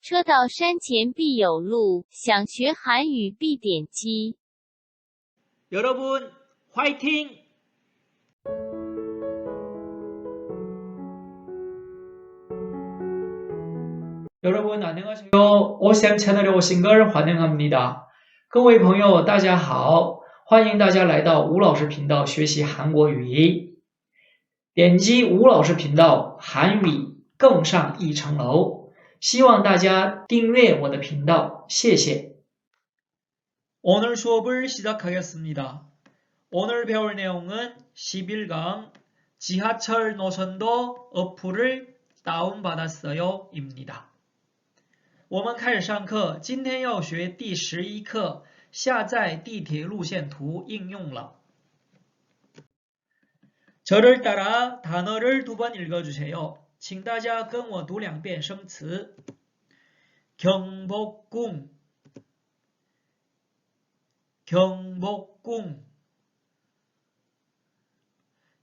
车到山前必有路，想学韩语必点击。 여러분, 화이팅! 여러분 안녕하세요. 오쌤 채널에 오신 걸 환영합니다. 各位朋友大家好，欢迎大家来到吴老师频道学习韩国语。点击吴老师频道，韩语更上一层楼。 希望大家订阅我的频道，谢谢。 오늘 수업을 시작하겠습니다. 오늘 배울 내용은 11강 지하철 노선도 어플을 다운받았어요 입니다. 我们开始上课，今天要学第十一课，下载地铁路线图应用了。 저를 따라 단어를 두 번 읽어주세요. 请大家跟我读两遍生词。 경복궁 경복궁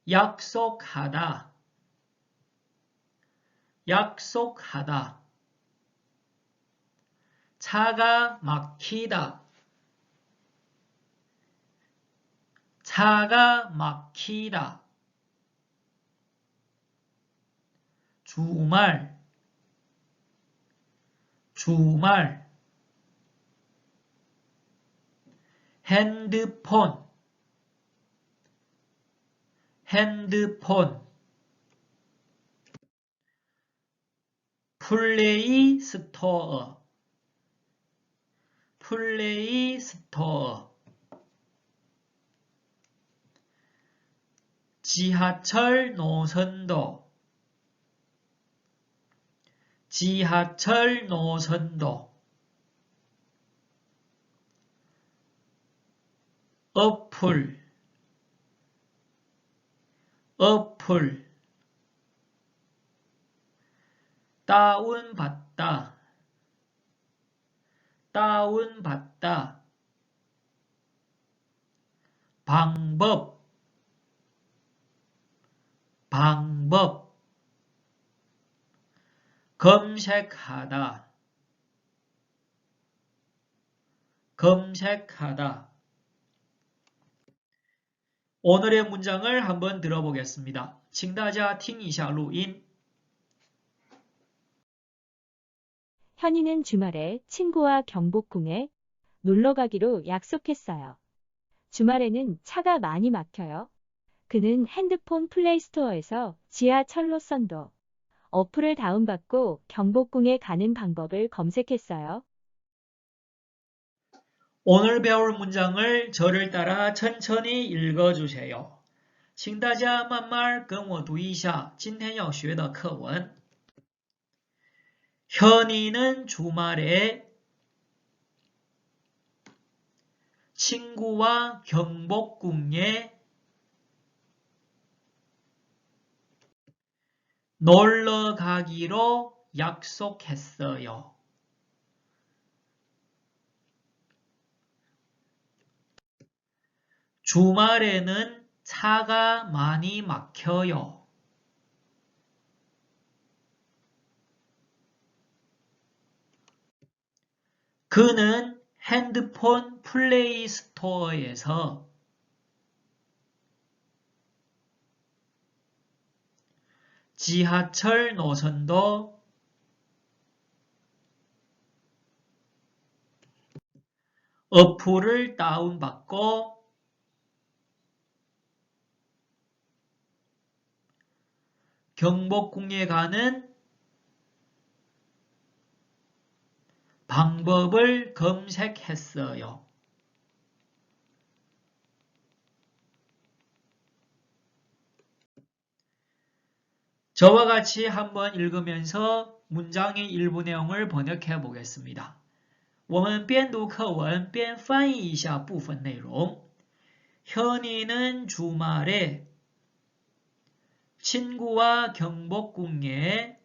약속하다 약속하다 차가 막히다 차가 막히다 주말. 주말. 핸드폰. 핸드폰. 플레이 스토어. 플레이 스토어. 지하철 노선도 지하철 노선도. 어플. 어플. 다운받다. 다운받다. 방법. 방법 검색하다 검색하다 오늘의 문장을 한번 들어보겠습니다. 请大家听一下录音. 현이는 주말에 친구와 경복궁에 놀러 가기로 약속했어요. 주말에는 차가 많이 막혀요. 그는 핸드폰 플레이스토어에서 지하철로 선도 어플을 다운받고 경복궁에 가는 방법을 검색했어요. 오늘 배울 문장을 저를 따라 천천히 읽어주세요. 请大家慢慢跟我读一下今天要学的课文. 현이는 주말에 친구와 경복궁에 놀러 가기로 약속했어요. 주말에는 차가 많이 막혀요. 그는 핸드폰 플레이 스토어에서 지하철 노선도 어플을 다운받고 경복궁에 가는 방법을 검색했어요. 저와 같이 한번 읽으면서 문장의 일부 내용을 번역해 보겠습니다. 我们边读课文边翻译一下部分内容. 현이는 주말에 친구와 경복궁에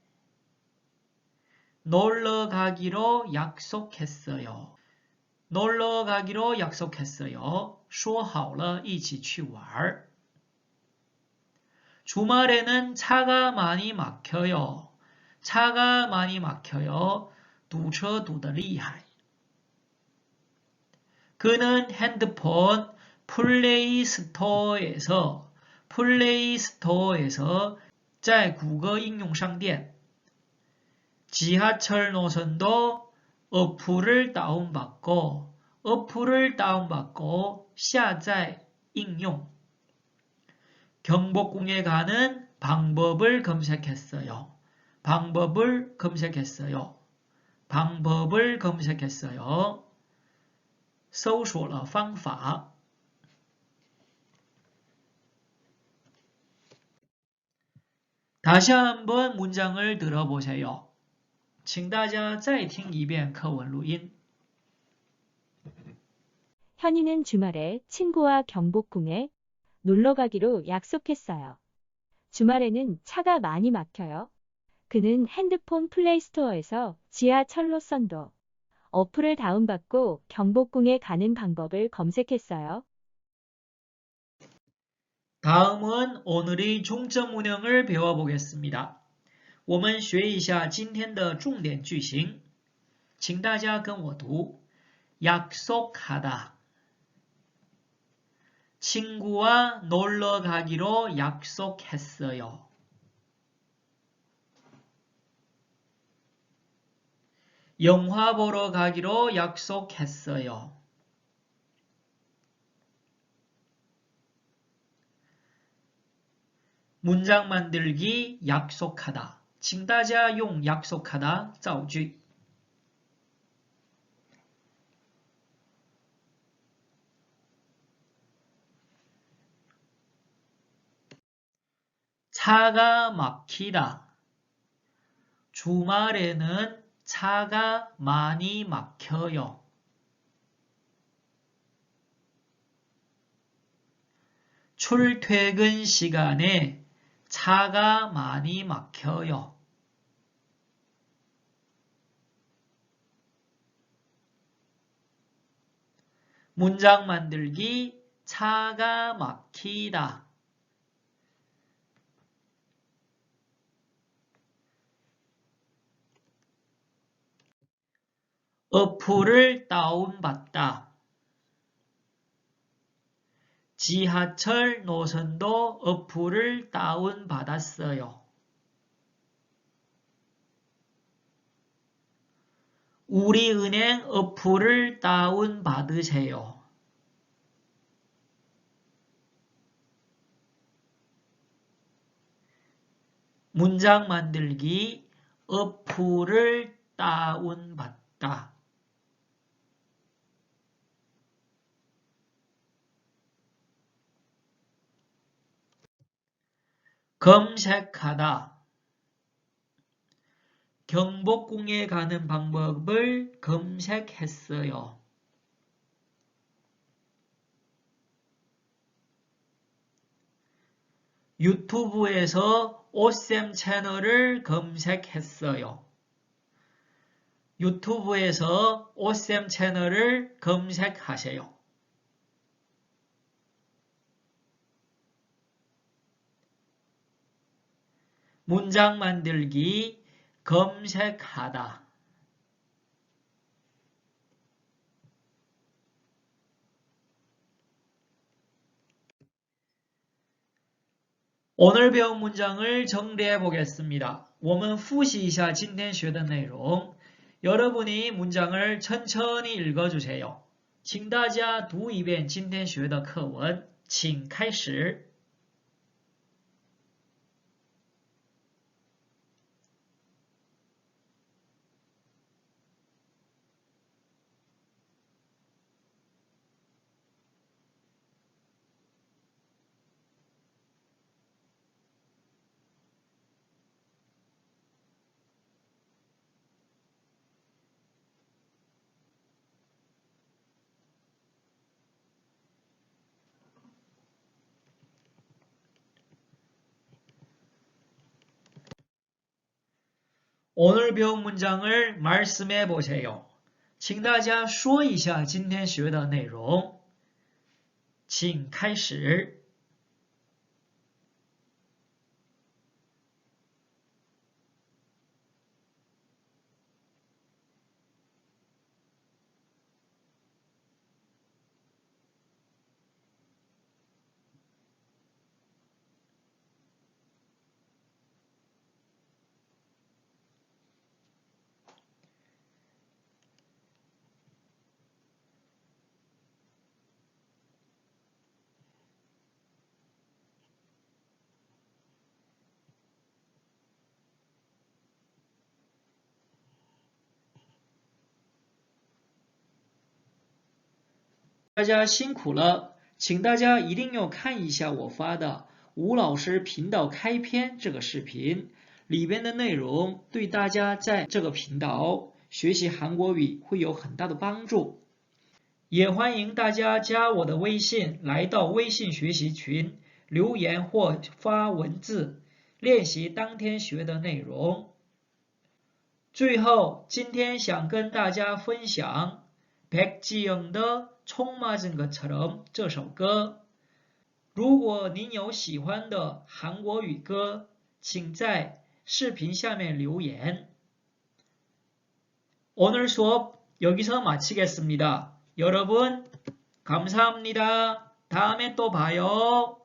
놀러 가기로 약속했어요. 놀러 가기로 약속했어요. 说好了一起去玩. 주말에는 차가 많이 막혀요. 차가 많이 막혀요. 堵车堵得厉害. 그는 핸드폰 플레이스토어에서 플레이스토어에서 在谷歌应用商店 지하철 노선도 어플을 다운받고 어플을 다운받고 下载 应用 경복궁에 가는 방법을 검색했어요. 방법을 검색했어요. 방법을 검색했어요. 搜索了方法. 다시 한번 문장을 들어보세요. 请大家再听一遍课文录音. 현이는 주말에 친구와 경복궁에 놀러 가기로 약속했어요. 주말에는 차가 많이 막혀요. 그는 핸드폰 플레이스토어에서 지하철로 선도 어플을 다운받고 경복궁에 가는 방법을 검색했어요. 다음은 오늘의 중점 문형을 배워보겠습니다. 我们学一下今天的重点句型.请大家跟我读. 약속하다. 친구와 놀러 가기로 약속했어요. 영화 보러 가기로 약속했어요. 문장 만들기 약속하다. 칭다자용 약속하다. 造句 차가 막히다. 주말에는 차가 많이 막혀요. 출퇴근 시간에 차가 많이 막혀요. 문장 만들기 차가 막히다. 어플을 다운받다. 지하철 노선도 어플을 다운받았어요. 우리은행 어플을 다운받으세요. 문장 만들기 어플을 다운받다. 검색하다. 경복궁에 가는 방법을 검색했어요. 유튜브에서 오쌤 채널을 검색했어요. 유튜브에서 오쌤 채널을 검색하세요. 문장 만들기 검색하다 오늘 배운 문장을 정리해 보겠습니다. 我们复习一下今天学的内容. 여러분이 문장을 천천히 읽어주세요. 请大家读一遍今天学的课文.请开始. 오늘 배운 문장을 말씀해 보세요. 请大家说一下今天学的内容.请开始. 大家辛苦了，请大家一定要看一下我发的吴老师频道开篇这个视频，里边的内容对大家在这个频道学习韩国语会有很大的帮助。也欢迎大家加我的微信，来到微信学习群留言或发文字练习当天学的内容。最后，今天想跟大家分享 PEGJIM 的。 총 맞은 것처럼》这首歌。如果您有喜欢的韩国语歌，请在视频下面留言。오늘수업여기서마치겠습니다。 여러분, 감사합니다. 다음에 또 봐요.